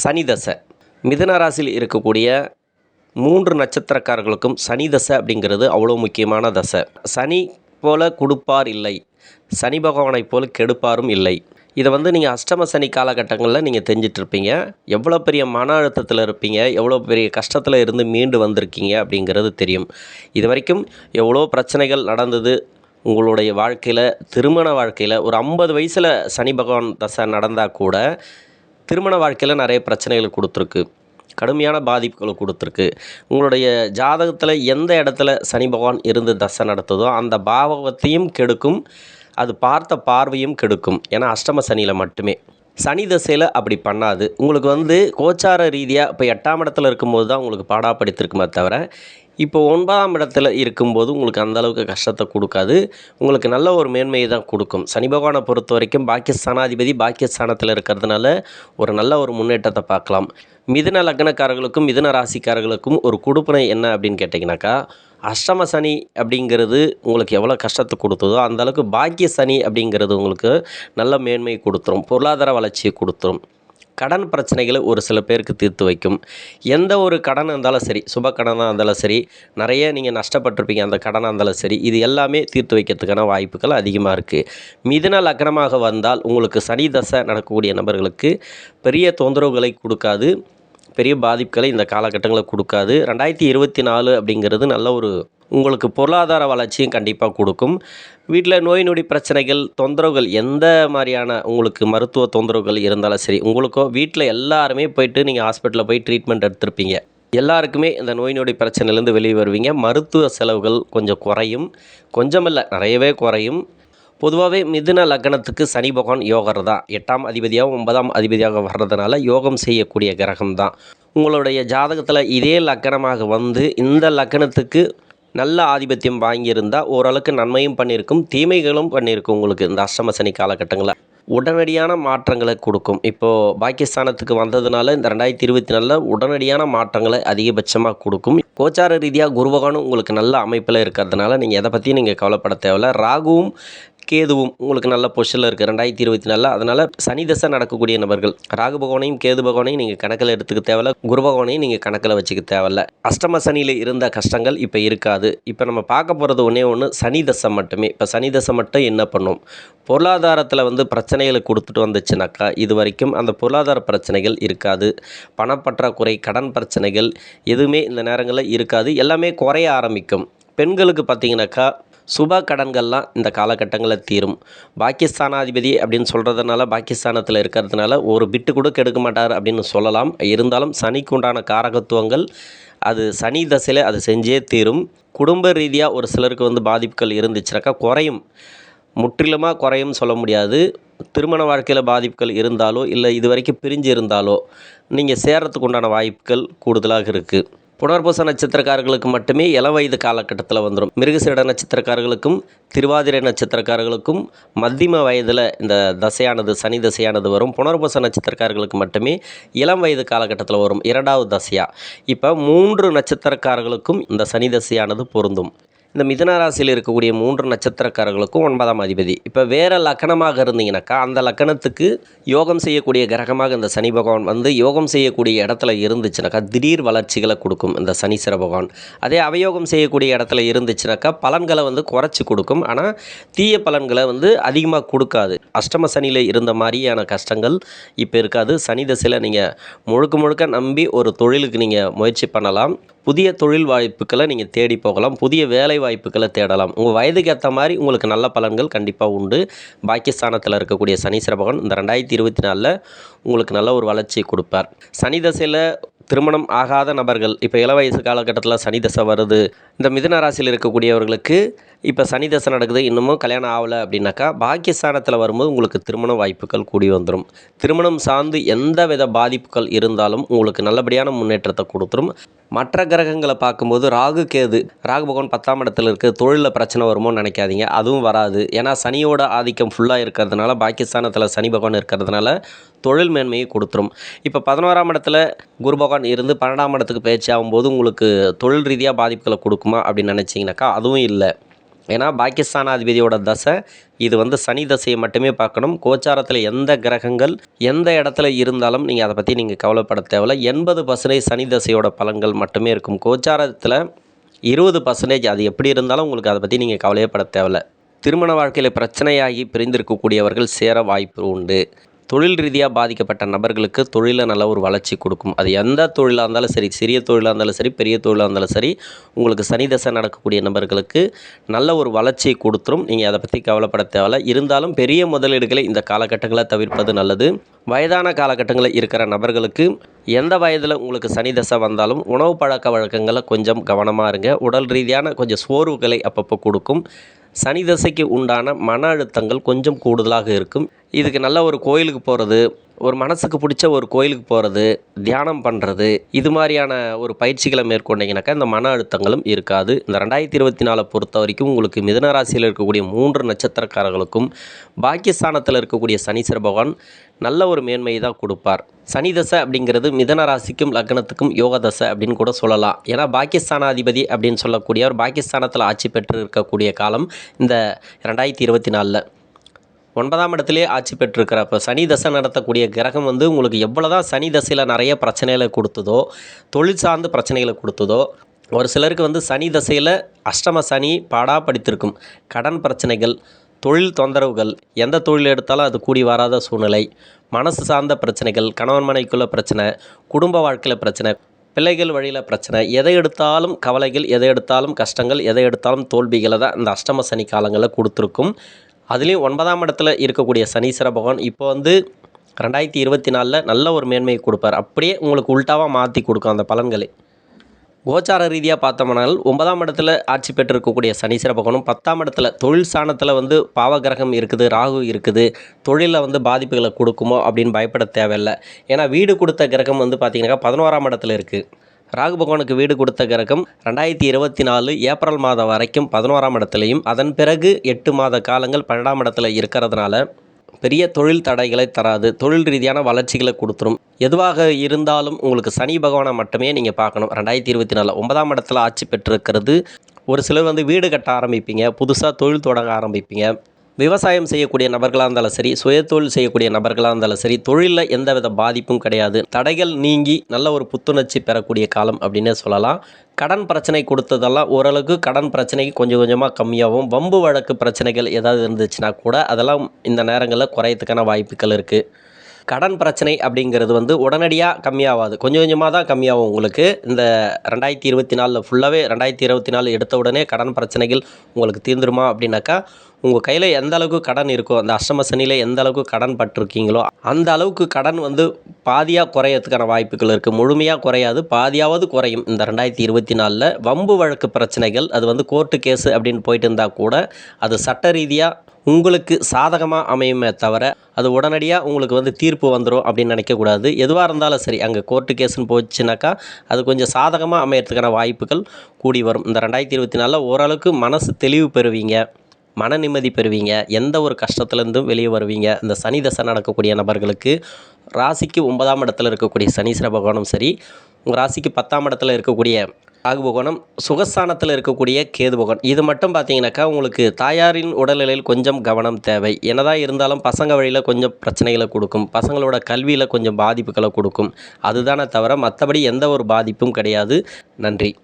சனி தசை. மிதுன ராசியில் இருக்கக்கூடிய மூன்று நட்சத்திரக்காரர்களுக்கும் சனி தசை அப்படிங்கிறது அவ்வளோ முக்கியமான தசை. சனி போல கொடுப்பார் இல்லை. சனி பகவானைப் போல கெடுப்பாரும் இல்லை. இதை வந்து நீங்கள் அஷ்டம சனி காலகட்டங்களில் நீங்கள் தெரிஞ்சிட்ருப்பீங்க எவ்வளோ பெரிய மன அழுத்தத்தில் இருப்பீங்க. எவ்வளோ பெரிய கஷ்டத்தில் இருந்து மீண்டு வந்திருக்கீங்க அப்படிங்கிறது தெரியும். இது வரைக்கும் எவ்வளோ பிரச்சனைகள் நடந்தது. உங்களுடைய வாழ்க்கையில் திருமண வாழ்க்கையில் ஒரு ஐம்பது வயசில் சனி பகவான் தசை நடந்தால் கூட திருமண வாழ்க்கையில் நிறைய பிரச்சனைகளை கொடுத்துருக்கு. கடுமையான பாதிப்புகளை கொடுத்துருக்கு. உங்களுடைய ஜாதகத்தில் எந்த இடத்துல சனி பகவான் இருந்து தசை நடத்துதோ அந்த பாவகத்தையும் கெடுக்கும். அது பார்த்த பார்வையும் கெடுக்கும். ஏன்னா அஷ்டம சனியில் மட்டுமே. சனி தசையில் அப்படி பண்ணாது. உங்களுக்கு வந்து கோச்சார ரீதியாக இப்போ எட்டாம் இடத்துல இருக்கும்போது தான் உங்களுக்கு பாடாப்படுத்திருக்குமே தவிர இப்போ ஒன்பதாம் இடத்துல இருக்கும்போது உங்களுக்கு அந்த அளவுக்கு கஷ்டத்தை கொடுக்காது. உங்களுக்கு நல்ல ஒரு மேன்மையை தான் கொடுக்கும். சனி பகவானை பொறுத்த வரைக்கும் பாக்கியஸ்தானாதிபதி பாக்கியஸ்தானத்தில் இருக்கிறதுனால ஒரு நல்ல ஒரு முன்னேற்றத்தை பார்க்கலாம். மிதுன லக்னக்காரர்களுக்கும் மிதுன ராசிக்காரர்களுக்கும் ஒரு கொடுப்பனை என்ன அப்படின்னு கேட்டிங்கனாக்கா அஷ்டம சனி அப்படிங்கிறது உங்களுக்கு எவ்வளோ கஷ்டத்தை கொடுத்ததோ அந்த அளவுக்கு பாக்கிய சனி அப்படிங்கிறது உங்களுக்கு நல்ல மேன்மையை கொடுத்துரும். பொருளாதார வளர்ச்சியை கொடுத்துரும். கடன் பிரச்சனைகளை ஒரு சில பேருக்கு தீர்த்து வைக்கும். எந்த ஒரு கடன் இருந்தாலும் சரி சுப கடனாக இருந்தாலும் சரி நிறைய நீங்கள் நஷ்டப்பட்டிருப்பீங்க அந்த கடனாக இருந்தாலும் சரி இது எல்லாமே தீர்த்து வைக்கிறதுக்கான வாய்ப்புகள் அதிகமாக இருக்குது மிதுன லக்னமாக வந்தால் உங்களுக்கு சனி தசை நடக்கக்கூடிய நபர்களுக்கு பெரிய தொந்தரவுகளை கொடுக்காது பெரிய பாதிப்புகளை இந்த காலகட்டங்களை கொடுக்காது. ரெண்டாயிரத்தி இருபத்தி நாலு அப்படிங்கிறது நல்ல ஒரு உங்களுக்கு பொருளாதார வளர்ச்சியும் கண்டிப்பாக கொடுக்கும். வீட்டில் நோய் நொடி பிரச்சனைகள் தொந்தரவுகள் எந்த மாதிரியான உங்களுக்கு மருத்துவ தொந்தரவுகள் இருந்தாலும் சரி உங்களுக்கோ வீட்டில் எல்லாருமே போயிட்டு நீங்கள் ஹாஸ்பிட்டலில் போய் ட்ரீட்மெண்ட் எடுத்திருப்பீங்க. எல்லாருக்குமே இந்த நோய் நொடி பிரச்சனையிலேருந்து வெளியே வருவீங்க. மருத்துவ செலவுகள் கொஞ்சம் குறையும். கொஞ்சமில்லை நிறையவே குறையும். பொதுவாகவே மிதுன லக்னத்துக்கு சனி பகவான் யோகர் தான். எட்டாம் அதிபதியாக ஒன்பதாம் அதிபதியாக வர்றதுனால யோகம் செய்யக்கூடிய கிரகம் தான். உங்களுடைய ஜாதகத்தில் இதே லக்கணமாக வந்து இந்த லக்கணத்துக்கு நல்ல ஆதிபத்தியம் வாங்கியிருந்தால் ஓரளவுக்கு நன்மையும் பண்ணியிருக்கும் தீமைகளும் பண்ணியிருக்கும் உங்களுக்கு இந்த அஷ்டம சனி காலகட்டங்களில். உடனடியான மாற்றங்களை கொடுக்கும். இப்போது பாகிஸ்தானத்துக்கு வந்ததுனால இந்த ரெண்டாயிரத்தி இருபத்தி நாலில் உடனடியான மாற்றங்களை அதிகபட்சமாக கொடுக்கும். கோச்சார ரீதியாக குருபகானும் உங்களுக்கு நல்ல அமைப்பில் இருக்கிறதுனால நீங்கள் எதை பற்றியும் நீங்கள் கவலைப்பட தேவையில்ல. ராகுவும் கேதுவும் உங்களுக்கு நல்ல பொசிஷனில் இருக்குது ரெண்டாயிரத்தி இருபத்தி நாலில். அதனால் சனி தசை நடக்கக்கூடிய நபர்கள் ராகு பகவானையும் கேது பகவானையும் நீங்கள் கணக்கில் எடுத்துக்க தேவையில்ல. குரு பகவானையும் நீங்கள் கணக்கில் வச்சுக்க தேவையில்ல. அஷ்டம சனியில் இருந்த கஷ்டங்கள் இப்போ இருக்காது. இப்போ நம்ம பார்க்க போகிறது ஒன்றே ஒன்று சனி தசை மட்டுமே. இப்போ சனி தசை மட்டும் என்ன பண்ணும்? பொருளாதாரத்தில் வந்து பிரச்சனைகளை கொடுத்துட்டு வந்துச்சுனாக்கா இது வரைக்கும் அந்த பொருளாதார பிரச்சனைகள் இருக்காது. பணப்பற்றாக்குறை கடன் பிரச்சனைகள் எதுவுமே இந்த நேரங்களில் இருக்காது. எல்லாமே குறைய ஆரம்பிக்கும். பெண்களுக்கு பார்த்தீங்கன்னாக்கா சுப கடன்கள்லாம் இந்த காலகட்டங்களில் தீரும். பாகிஸ்தானாதிபதி அப்படின்னு சொல்கிறதுனால பாகிஸ்தானத்தில் இருக்கிறதுனால ஒரு பிட்டு கூட கெடுக்க மாட்டார் அப்படின்னு சொல்லலாம். இருந்தாலும் சனிக்கு உண்டான காரகத்துவங்கள் அது சனி தசையில் அது செஞ்சே தீரும். குடும்ப ரீதியாக ஒரு சிலருக்கு வந்து பாதிப்புகள் இருந்துச்சுனாக்கா குறையும். முற்றிலுமாக குறையும் சொல்ல முடியாது. திருமண வாழ்க்கையில் பாதிப்புகள் இருந்தாலோ இல்லை இது வரைக்கும் பிரிஞ்சு இருந்தாலோ நீங்கள் சேர்கிறதுக்கு உண்டான வாய்ப்புகள் கூடுதலாக இருக்குது புனர்பூச நட்சத்திரக்காரர்களுக்கு மட்டுமே இளவயது காலகட்டத்தில் வந்துடும் மிருகசீட நட்சத்திரக்காரர்களுக்கும் திருவாதிரை நட்சத்திரக்காரர்களுக்கும் மத்தியம வயதில் இந்த தசையானது சனி தசையானது வரும். புனர்பூச நட்சத்திரக்காரர்களுக்கு மட்டுமே இளம் வயது காலகட்டத்தில் வரும். இரண்டாவது தசையாக இப்போ மூன்று நட்சத்திரக்காரர்களுக்கும் இந்த சனி தசையானது பொருந்தும். இந்த மிதுன ராசியில் இருக்கக்கூடிய மூன்று நட்சத்திரக்காரர்களுக்கும் ஒன்பதாம் அதிபதி. இப்போ வேறு லக்கணமாக இருந்தீங்கன்னாக்கா அந்த லக்கணத்துக்கு யோகம் செய்யக்கூடிய கிரகமாக இந்த சனி பகவான் வந்து யோகம் செய்யக்கூடிய இடத்துல இருந்துச்சுனாக்கா திடீர் வளர்ச்சிகளை கொடுக்கும் இந்த சனீஸ்வர பகவான். அதே அவயோகம் செய்யக்கூடிய இடத்துல இருந்துச்சுனாக்கா பலன்களை வந்து குறைச்சி கொடுக்கும். ஆனால் தீய பலன்களை வந்து அதிகமாக கொடுக்காது. அஷ்டம சனியில் இருந்த மாதிரியான கஷ்டங்கள் இப்போ இருக்காது. சனி தசையில் நீங்கள் முழுக்க முழுக்க நம்பி ஒரு தொழிலுக்கு நீங்கள் முயற்சி பண்ணலாம். புதிய தொழில் வாய்ப்புகளை நீங்கள் தேடி போகலாம். புதிய வேலை வாய்ப்புகளை தேடலாம். உங்கள் வயதுக்கு ஏற்ற மாதிரி உங்களுக்கு நல்ல பலன்கள் கண்டிப்பாக உண்டு. பாகிஸ்தானத்தில் இருக்கக்கூடிய சனீஸ்வர பகவான் இந்த ரெண்டாயிரத்தி இருபத்தி நாலில் உங்களுக்கு நல்ல ஒரு வளர்ச்சியை கொடுப்பார். சனி தசையில் திருமணம் ஆகாத நபர்கள் இப்போ இளவயசு காலகட்டத்தில் சனி தசை வருது. இந்த மிதன ராசியில் இருக்கக்கூடியவர்களுக்கு இப்போ சனி தசை நடக்குது இன்னமும் கல்யாணம் ஆகலை அப்படின்னாக்கா பாக்கியஸ்தானத்தில் வரும்போது உங்களுக்கு திருமண வாய்ப்புகள் கூடி வந்துடும் திருமணம் சார்ந்து எந்த வித பாதிப்புகள் இருந்தாலும் உங்களுக்கு நல்லபடியான முன்னேற்றத்தை கொடுத்துரும். மற்ற கிரகங்களை பார்க்கும்போது ராகு கேது ராகு பகவான் பத்தாம் இடத்துல இருக்க தொழிலில் பிரச்சனை வருமோன்னு நினைக்காதீங்க அதுவும் வராது. ஏன்னா சனியோட ஆதிக்கம் ஃபுல்லாக இருக்கிறதுனால பாகிஸ்தானத்தில் சனி பகவான் இருக்கிறதுனால தொழில் மேன்மையை கொடுத்துரும். இப்போ பதினோராம் இடத்துல குரு பகவான் இருந்து பன்னெண்டாம் இடத்துக்கு பயிற்சி ஆகும்போது உங்களுக்கு தொழில் ரீதியாக பாதிப்புகளை கொடுக்குமா அப்படின்னு நினச்சிங்கனாக்கா அதுவும் இல்லை. ஏன்னா பாகிஸ்தானாதிபதியோட தசை இது வந்து சனி தசையை மட்டுமே பார்க்கணும். கோச்சாரத்தில் எந்த கிரகங்கள் எந்த இடத்துல இருந்தாலும் நீங்கள் அதை பற்றி நீங்கள் கவலைப்பட தேவையில்ல. எண்பது பர்சன்டேஜ் சனி தசையோட பலன்கள் மட்டுமே இருக்கும். கோச்சாரத்தில் இருபது பர்சன்டேஜ் அது எப்படி இருந்தாலும் உங்களுக்கு அதை பற்றி நீங்கள் கவலையப்பட தேவையில்ல. திருமண வாழ்க்கையில் பிரச்சனையாகி பிரிந்திருக்கக்கூடியவர்கள் சேர வாய்ப்பு உண்டு. தொழில் ரீதியாக பாதிக்கப்பட்ட நபர்களுக்கு தொழிலில் நல்ல ஒரு வளர்ச்சி கொடுக்கும். அது எந்த தொழிலாக இருந்தாலும் சரி சிறிய தொழிலாக இருந்தாலும் சரி பெரிய தொழிலாக இருந்தாலும் சரி உங்களுக்கு சனி தசை நடக்கக்கூடிய நபர்களுக்கு நல்ல ஒரு வளர்ச்சியை கொடுத்துரும். நீங்கள் அதை பற்றி கவலைப்பட தேவையில்ல. இருந்தாலும் பெரிய முதலீடுகளை இந்த காலகட்டங்களை தவிர்ப்பது நல்லது. வயதான காலகட்டங்களில் இருக்கிற நபர்களுக்கு எந்த வயதில் உங்களுக்கு சனி தசை வந்தாலும் உணவு பழக்க வழக்கங்களை கொஞ்சம் கவனமாக இருங்க. உடல் ரீதியான கொஞ்சம் சோர்வுகளை அப்பப்போ கொடுக்கும். சனி தசைக்கு உண்டான மன அழுத்தங்கள் கொஞ்சம் கூடுதலாக இருக்கும். இதுக்கு நல்ல ஒரு கோயிலுக்கு போகிறது ஒரு மனசுக்கு பிடிச்ச ஒரு கோயிலுக்கு போகிறது தியானம் பண்ணுறது இது மாதிரியான ஒரு பயிற்சிகளை மேற்கொண்டீங்கனாக்கா இந்த மன அழுத்தங்களும் இருக்காது. இந்த ரெண்டாயிரத்தி இருபத்தி நாலை பொறுத்த வரைக்கும் உங்களுக்கு மிதன ராசியில் இருக்கக்கூடிய மூன்று நட்சத்திரக்காரர்களுக்கும் பாக்கியஸ்தானத்தில் இருக்கக்கூடிய சனீஸ்வர பகவான் நல்ல ஒரு மேன்மையை தான் கொடுப்பார். சனி தசை அப்படிங்கிறது மிதன ராசிக்கும் லக்னத்துக்கும் யோக தசை அப்படின்னு கூட சொல்லலாம். ஏன்னா பாகிஸ்தானாதிபதி அப்படின்னு சொல்லக்கூடியவர் பாகிஸ்தானத்தில் ஆட்சி பெற்று இருக்கக்கூடிய காலம் இந்த ரெண்டாயிரத்தி இருபத்தி நாலில் ஒன்பதாம் இடத்திலே ஆட்சி பெற்றிருக்கிறப்ப சனி தசை நடத்தக்கூடிய கிரகம் வந்து உங்களுக்கு எவ்வளோ தான் சனி தசையில் நிறைய பிரச்சனைகளை கொடுத்ததோ தொழில் சார்ந்த பிரச்சனைகளை கொடுத்ததோ ஒரு சிலருக்கு வந்து சனி தசையில் அஷ்டம சனி பாடா படித்திருக்கும். கடன் பிரச்சனைகள் தொழில் தொந்தரவுகள் எந்த தொழில் எடுத்தாலும் அது கூடி வராத சூழ்நிலை மனசு சார்ந்த பிரச்சனைகள் கணவன் மனைவிக்குள்ள பிரச்சனை குடும்ப வாழ்க்கையில் பிரச்சனை பிள்ளைகள் வழியில் பிரச்சனை எதை எடுத்தாலும் கவலைகள் எதை எடுத்தாலும் கஷ்டங்கள் எதை எடுத்தாலும் தோல்விகளை தான் இந்த அஷ்டம சனி காலங்களில் கொடுத்துருக்கும். அதுலேயும் ஒன்பதாம் இடத்துல இருக்கக்கூடிய சனீஸ்வர பகவான் இப்போ வந்து ரெண்டாயிரத்தி இருபத்தி நாலில் நல்ல ஒரு மேன்மையை கொடுப்பார். அப்படியே உங்களுக்கு உல்ட்டாவாக மாற்றி கொடுக்கும் அந்த பலன்களை. கோச்சார ரீதியாக பார்த்தோம்னால் ஒன்பதாம் இடத்துல ஆட்சி பெற்றிருக்கக்கூடிய சனீஸ்வர பகவானும் பத்தாம் இடத்துல தொழில் ஸ்தானத்தில் வந்து பாவகிரகம் இருக்குது ராகு இருக்குது தொழிலில் வந்து பாதிப்புகளை கொடுக்குமோ அப்படின்னு பயப்பட தேவையில்லை. ஏன்னா வீடு கொடுத்த கிரகம் வந்து பார்த்திங்கனாக்கா பதினோராம் இடத்துல இருக்குது ராகு பகவானுக்கு வீடு கொடுத்த கிரகம் ரெண்டாயிரத்தி இருபத்தி நாலு ஏப்ரல் மாதம் வரைக்கும் பதினோராம் இடத்துலையும் அதன் பிறகு எட்டு மாத காலங்கள் பன்னெண்டாம் இடத்துல இருக்கிறதுனால பெரிய தொழில் தடைகளை தராது தொழில் ரீதியான வளர்ச்சிகளை கொடுத்துரும். எதுவாக இருந்தாலும் உங்களுக்கு சனி பகவானை மட்டுமே நீங்கள் பார்க்கணும். ரெண்டாயிரத்தி இருபத்தி நாலு ஒன்பதாம் இடத்துல ஆட்சி பெற்றிருக்கிறது. ஒரு சிலர் வந்து வீடு கட்ட ஆரம்பிப்பீங்க புதுசாக தொழில் தொடங்க ஆரம்பிப்பீங்க. விவசாயம் செய்யக்கூடிய நபர்களாக இருந்தாலும் சரி சுயதொழில் செய்யக்கூடிய நபர்களாக இருந்தாலும் சரி தொழிலில் எந்தவித பாதிப்பும் கிடையாது. தடைகள் நீங்கி நல்ல ஒரு புத்துணர்ச்சி பெறக்கூடிய காலம் அப்படின்னே சொல்லலாம். கடன் பிரச்சனை கொடுத்ததெல்லாம் ஓரளவுக்கு கடன் பிரச்சனைக்கு கொஞ்சம் கொஞ்சமாக கம்மியாகவும் வம்பு வழக்கு பிரச்சனைகள் ஏதாவது இருந்துச்சுன்னா கூட அதெல்லாம் இந்த நேரங்களில் குறையத்துக்கான வாய்ப்புகள் இருக்குது கடன் பிரச்சனை அப்படிங்கிறது வந்து உடனடியாக கம்மியாகாது கொஞ்சம் கொஞ்சமாக தான் கம்மியாகும் உங்களுக்கு. இந்த ரெண்டாயிரத்தி இருபத்தி நாலில் ஃபுல்லாகவே ரெண்டாயிரத்தி இருபத்தி நாலு எடுத்த உடனே கடன் பிரச்சனைகள் உங்களுக்கு தீர்ந்துருமா அப்படின்னாக்கா உங்கள் கையில் எந்த அளவுக்கு கடன் இருக்கோ அந்த அஷ்டம சனியில் எந்த அளவுக்கு கடன் பட்டிருக்கீங்களோ அந்த அளவுக்கு கடன் வந்து பாதியாக குறையறதுக்கான வாய்ப்புகள் இருக்குது முழுமையாக குறையாது பாதியாவது குறையும். இந்த ரெண்டாயிரத்தி இருபத்தி நாலில் வம்பு வழக்கு பிரச்சனைகள் அது வந்து கோர்ட்டு கேஸு அப்படின்னு போயிட்டு இருந்தால் கூட அது சட்ட ரீதியாக உங்களுக்கு சாதகமாக அமையுமே தவிர அது உடனடியாக உங்களுக்கு வந்து தீர்ப்பு வந்துடும் அப்படின்னு நினைக்கக்கூடாது. எதுவாக இருந்தாலும் சரி அங்கே கோர்ட்டு கேஸுன்னு போச்சுனாக்கா அது கொஞ்சம் சாதகமாக அமையறதுக்கான வாய்ப்புகள் கூடி வரும். இந்த ரெண்டாயிரத்தி இருபத்தி நாலில் ஓரளவுக்கு மனசு தெளிவு பெறுவீங்க மன நிம்மதி பெறுவீங்க எந்த ஒரு கஷ்டத்துலேருந்தும் வெளியே வருவீங்க. இந்த சனி தசை நடக்கக்கூடிய நபர்களுக்கு ராசிக்கு ஒன்பதாம் இடத்துல இருக்கக்கூடிய சனீஸ்வர பகவானும் சரி உங்கள் ராசிக்கு பத்தாம் இடத்துல இருக்கக்கூடிய ஆகு பகவானும் சுகஸ்தானத்தில் இருக்கக்கூடிய கேது பகவான் இது மட்டும் பார்த்தீங்கன்னாக்கா உங்களுக்கு தாயாரின் உடல்நிலையில் கொஞ்சம் கவனம் தேவை. என்னதான் இருந்தாலும் பசங்க வழியில் கொஞ்சம் பிரச்சனைகளை கொடுக்கும். பசங்களோட கல்வியில் கொஞ்சம் பாதிப்புகளை கொடுக்கும். அதுதானே தவிர மற்றபடி எந்த ஒரு பாதிப்பும் கிடையாது. நன்றி.